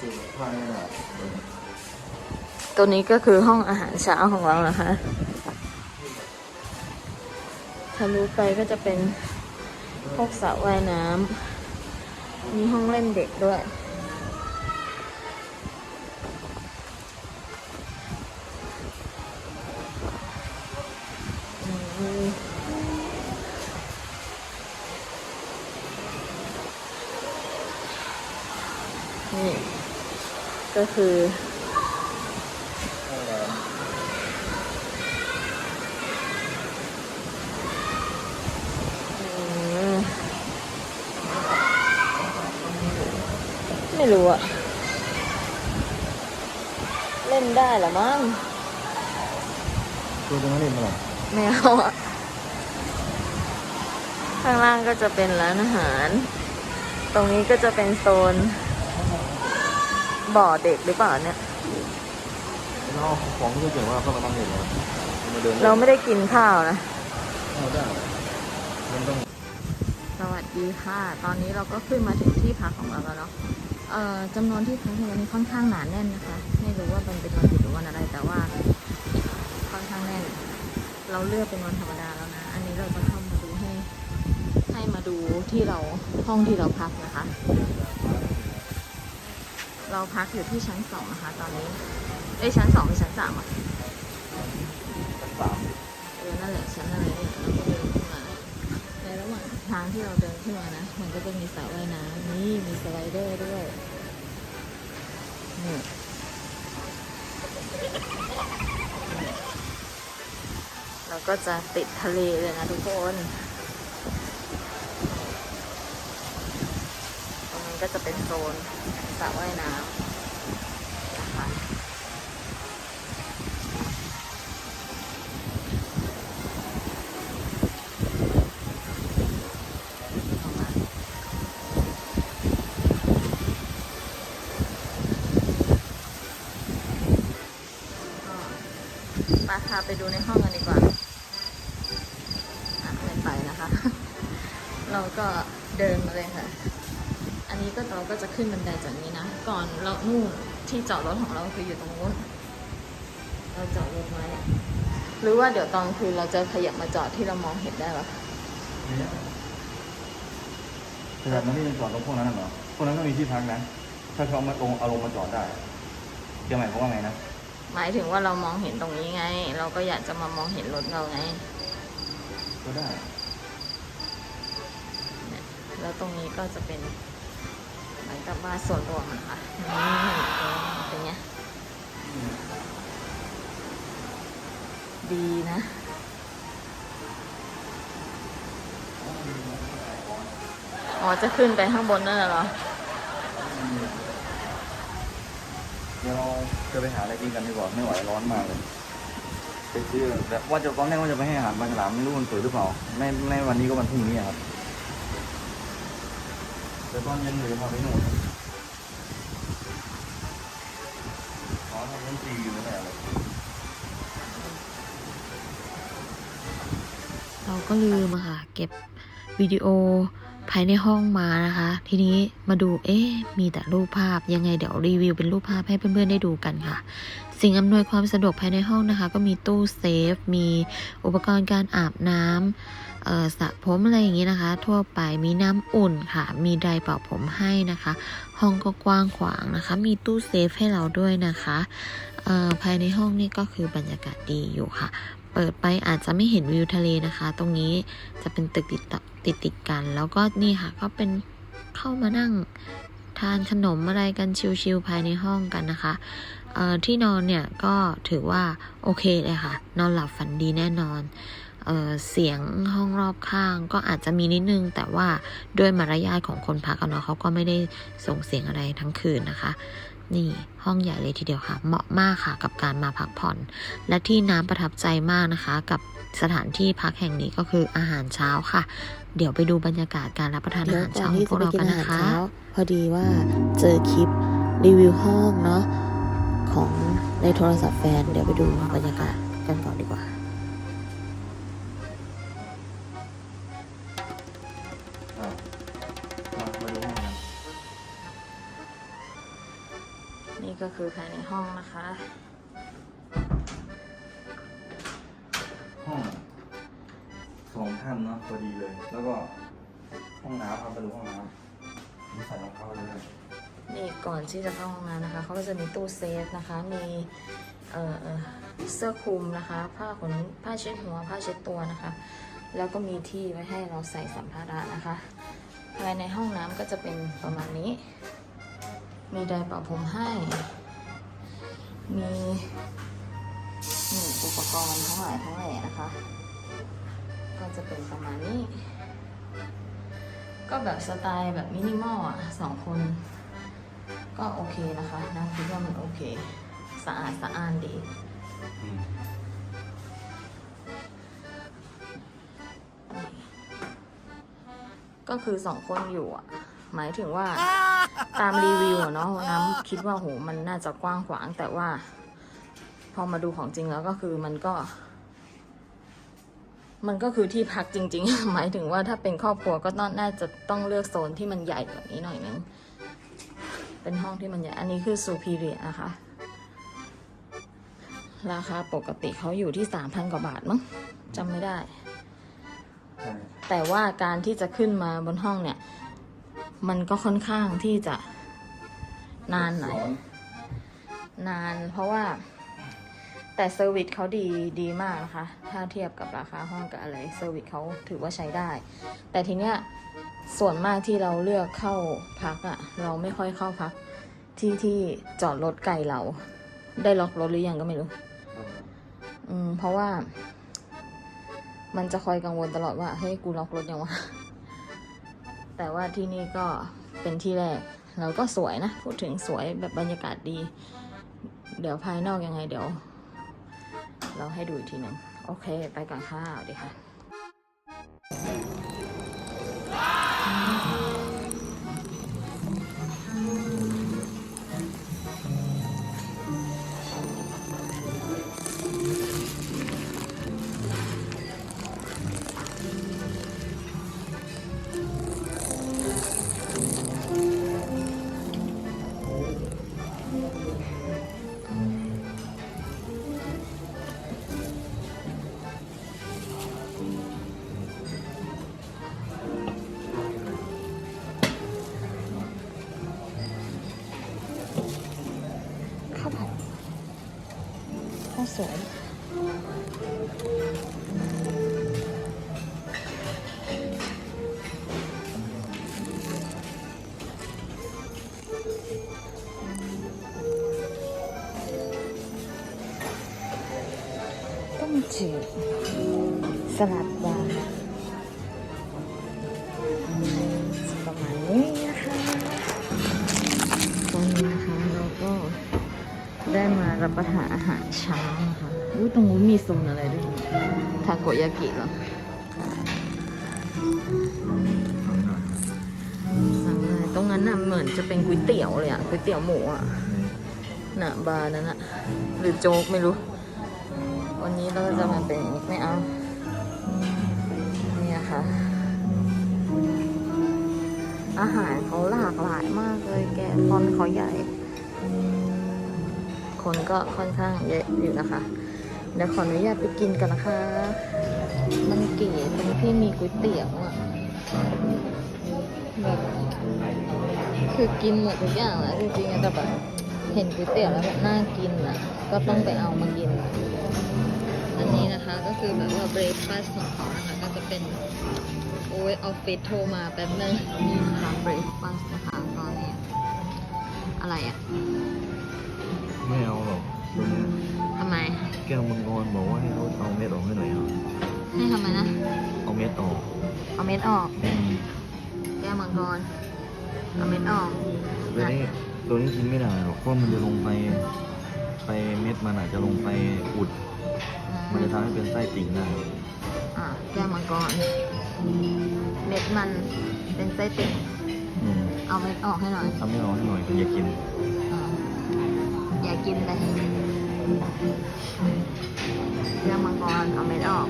สี่พันอะตัวนี้ก็คือห้องอาหารเช้าของเรานะคะทะลุไปก็จะเป็นพวกสระว่ายน้ำมีห้องเล่นเด็กด้วย ก็คืออืมไม่รู้อะเล่นได้เหรอมั้งตัวตรงนั้นเองมั้งไม่เอาอะข้างล่างก็จะเป็นร้านอาหาร ตรงนี้ก็จะเป็นโซน บ่อเด็กหรือเปล่าเนี่ย เราของที่เก่งว่าเข้ามาตั้งเห็นแล้วมาเดินเราไม่ได้กินข้าวนะเข้าได้มันต้องสวัสดีค่ะ ตอนนี้เราก็ขึ้นมาถึงที่พักของเราแล้วเนาะ เอ่อจำนวนที่พักในวันนี้ค่อนข้างหนาแน่นนะคะ ไม่รู้ว่ามันเป็นวันหยุดหรือวันอะไร แต่ว่า ค่อนข้างแน่น เราเลือกเป็นวันธรรมดาแล้วนะ อันนี้เราจะเข้ามาดูให้ ให้มาดูที่เราห้องที่เราพักนะคะ เราพักอยู่ที่ชั้นสองนะคะ ตอนนี้เอ้ชั้นสองหรือชั้นสามอะชั้นสามเออนั่นแหละชั้นอะไรเนี่ยเราก็เดินขึ้นมาในระหว่างทางที่เราเดินขึ้นมานะ มันก็จะมีสระว่ายน้ำนี่มีสไลเดอร์ด้วยนี่เราก็จะติดทะเลเลยนะทุกคน ตรงนี้ ก็จะเป็นโซนสระว่ายน้ำนะคะมาพาไปดูในห้องกันดีกว่าไม่ไปนะคะ เราก็เดินมาเลยค่ะ นนี้ก็เราก็จะขึ้นบันไดจากนี้นะ ก่อนเรานู่นที่จอดรถของเราคืออยู่ตรงนู้น เราจอดรถไว้หรือว่าเดี๋ยวตอนคืนเราจะขยับมาจอดที่เรามองเห็นได้ปะขนาดนั้นที่จอดรถพวกนั้นน่ะเหรอ พวกนั้นก็มีที่พักนะ ถ้าเขามาลงเอาลงมาจอดได้เกี่ยวหมายความว่าไงนะ หมายถึงว่าเรามองเห็นตรงนี้ไง เราก็อยากจะมามองเห็นรถเราไง ก็ได้เนี่ยแล้วตรงนี้ก็จะเป็น เหมือนกับว่าส่วนรวมอะค่ะนี่เป็นไงดีนะอ๋อจะขึ้นไปข้างบนนั่นเหรอ เดี๋ยวจะไปหาอะไรกินกันดีกว่าไม่ไหวร้อนมากเลยไปซื้อแบบว่าจะตอนแรกว่าจะไปให้อาหารปลาฉลามไม่รู้มันเปิดหรือเปล่าในในวันนี้ก็วันพรุ่งนี้ครับ แต่ตอนเย็นหรือพาไปโน่นอ๋อทำเล่นตีอยู่นั่นแหละเราก็ลืมอะค่ะ เก็บวิดีโอภายในห้องมานะคะ ทีนี้มาดูเอ๊ะมีแต่รูปภาพยังไงเดี๋ยวรีวิวเป็นรูปภาพให้เพื่อนๆได้ดูกันค่ะ สิ่งอำนวยความสะดวกภายในห้องนะคะ ก็มีตู้เซฟ มีอุปกรณ์การอาบน้ำ สระผมอะไรอย่างนี้นะคะ ทั่วไปมีน้ำอุ่นค่ะ มีไดร์เป่าผมให้นะคะ ห้องก็กว้างขวางนะคะ มีตู้เซฟให้เราด้วยนะคะภายในห้องนี่ก็คือบรรยากาศดีอยู่ค่ะ เปิดไปอาจจะไม่เห็นวิวทะเลนะคะ ตรงนี้จะเป็นตึกติดติดติดกัน แล้วก็นี่ค่ะก็เป็นเข้ามานั่งทานขนมอะไรกันชิลๆภายในห้องกันนะคะที่นอนเนี่ยก็ถือว่าโอเคเลยค่ะ นอนหลับฝันดีแน่นอน เออเสียงห้องรอบข้างก็อาจจะมีนิดนึง แต่ว่าด้วยมารยาทของคนพักกันเนาะเขาก็ไม่ได้ส่งเสียงอะไรทั้งคืนนะคะ นี่ห้องใหญ่เลยทีเดียวค่ะ เหมาะมากค่ะกับการมาพักผ่อน และที่น้ำประทับใจมากนะคะ กับสถานที่พักแห่งนี้ก็คืออาหารเช้าค่ะ เดี๋ยวไปดูบรรยากาศการรับประทานอาเดี๋ยวหารก่อเช้านขอที่งพวจะกไปเรากินกันอาหารนะคะเช้าพอดีว่าเจอคลิปรีวิวห้องเนาะของในโทรศัพท์แฟน เดี๋ยวไปดูบรรยากาศกันก่อนดีกว่าอะมา คือภายในห้องนะคะ ห้องสองท่านเนาะพอดีเลย แล้วก็ห้องน้ำครับไปดูห้องน้ำมีใส่รองเท้าเลย นี่ก่อนที่จะเข้าห้องน้ำนะคะเขาก็จะมีตู้เซฟนะคะ มีเอ่อเอ่อเสื้อคลุมนะคะ ผ้าขนผ้าเช็ดหัว ผ้าเช็ดตัวนะคะ แล้วก็มีที่ไว้ให้เราใส่สัมภาระนะคะ ภายในห้องน้ำก็จะเป็นประมาณนี้ มีไดร์เป่าผมให้ มีนี่อุปกรณ์ทั้งหลายทั้งแหล่นะคะ ก็จะเป็นประมาณนี้ ก็แบบสไตล์แบบมินิมอลอะสองคน ก็โอเคนะคะนะคิดว่ามันโอเค สะอาดสะอ้านดีก็คือสองคนอยู่อะ หมายถึงว่า ตามรีวิวอะเนาะน้ำคิดว่าโหมันน่าจะกว้างขวาง แต่ว่า พอมาดูของจริงแล้วก็คือมันก็ มันก็คือที่พักจริง ๆ หมายถึงว่าถ้าเป็นครอบครัวก็ต้องน่าจะต้องเลือกโซนที่มันใหญ่กว่านี้หน่อยนึงเป็นห้องที่มันใหญ่อันนี้คือซูพีเรียนะคะ ราคาปกติเขาอยู่ที่สามพันกว่าบาทมั้งจำไม่ได้ใช่แต่ว่าการที่จะขึ้นมาบนห้องเนี่ย มันก็ค่อนข้างที่จะนานหน่อยร้อนนานเพราะว่า แต่เซอร์วิสเขาดีดีมากนะคะ ถ้าเทียบกับราคาห้องกับอะไรเซอร์วิสเขาถือว่าใช้ได้ แต่ทีเนี้ยส่วนมากที่เราเลือกเข้าพักอะ่ะ เราไม่ค่อยเข้าพักที่ที่จอดรถไกลเรา ได้ล็อกรถหรือยังก็ไม่รู้ อืมเพราะว่า มันจะคอยกังวลตลอดว่าเฮ้ยกูล็อกรถยังวะ แต่ว่าที่นี่ก็เป็นที่แรกเราก็สวยนะ พูดถึงสวยแบบบรรยากาศดี เดี๋ยวภายนอกยังไงเดี๋ยว เราให้ดูอีกทีหนึ่งโอเค ไปก่อนค่ะสวัสดีค่ะ สวยต้มจืดสลัดวาง รับประทานอาหารเช้านะคะอุ้ยตรงนู้นมีโซนอะไรด้วยทาโกยากิเหรอสั่งเลยตรงนั้นน่ะเหมือนจะเป็นก๋วยเตี๋ยวเลยอะก๋วยเตี๋ยวหมูอะน่ะบาร์นั้นอะหรือโจ๊กไม่รู้ วันนี้เราก็จะมาเป็นไม่เอาเนี่ยค่ะอาหารเขาหลากหลายมากเลยแกฟอนต์เขาใหญ่ คนก็ค่อนข้างเยอะอยู่นะคะเดี๋ยวขออนุญาตไปกินกันนะคะ มันเก๋ตรงที่มีก๋วยเตี๋ยวอะแบบคือกินหมดทุกอย่างแล้วจริงๆแต่แบบเห็นก๋วยเตี๋ยวแล้วแบบน่ากินอะก็ต้องไปเอามากิน อันนี้นะคะก็คือแบบว่าเบรคฟาสต์ของเขานะคะก็จะเป็นโอ้ยออฟฟิศโทรมาแป๊บนึงนี่นะคะเบรคฟาสต์นะคะตอนนี้อะไรอะ ไม่เอาหรอกตัวเนี้ยทำไม แก้วมังกรบอกว่าให้เขาเอาเม็ดออกให้หน่อยครับให้ทำไมนะ เอาเม็ดออกเอาเม็ดออก อืมแก้วมังกร เอาเม็ดออกตัวนี้ตัวนี้กินไม่ได้หรอกเพราะมันจะลงไป ไปเม็ดมันอาจจะลงไปอุด มันจะทำให้เป็นไส้ติ่งได้อ่าแก้วมังกร เม็ดมันเป็นไส้ติ่ง อืมเอาเม็ดออกให้หน่อย ทำให้ร้อนให้หน่อยถึงจะกินอ่า อย่ากินเลยเรื่องมังกรเอาไม่ออก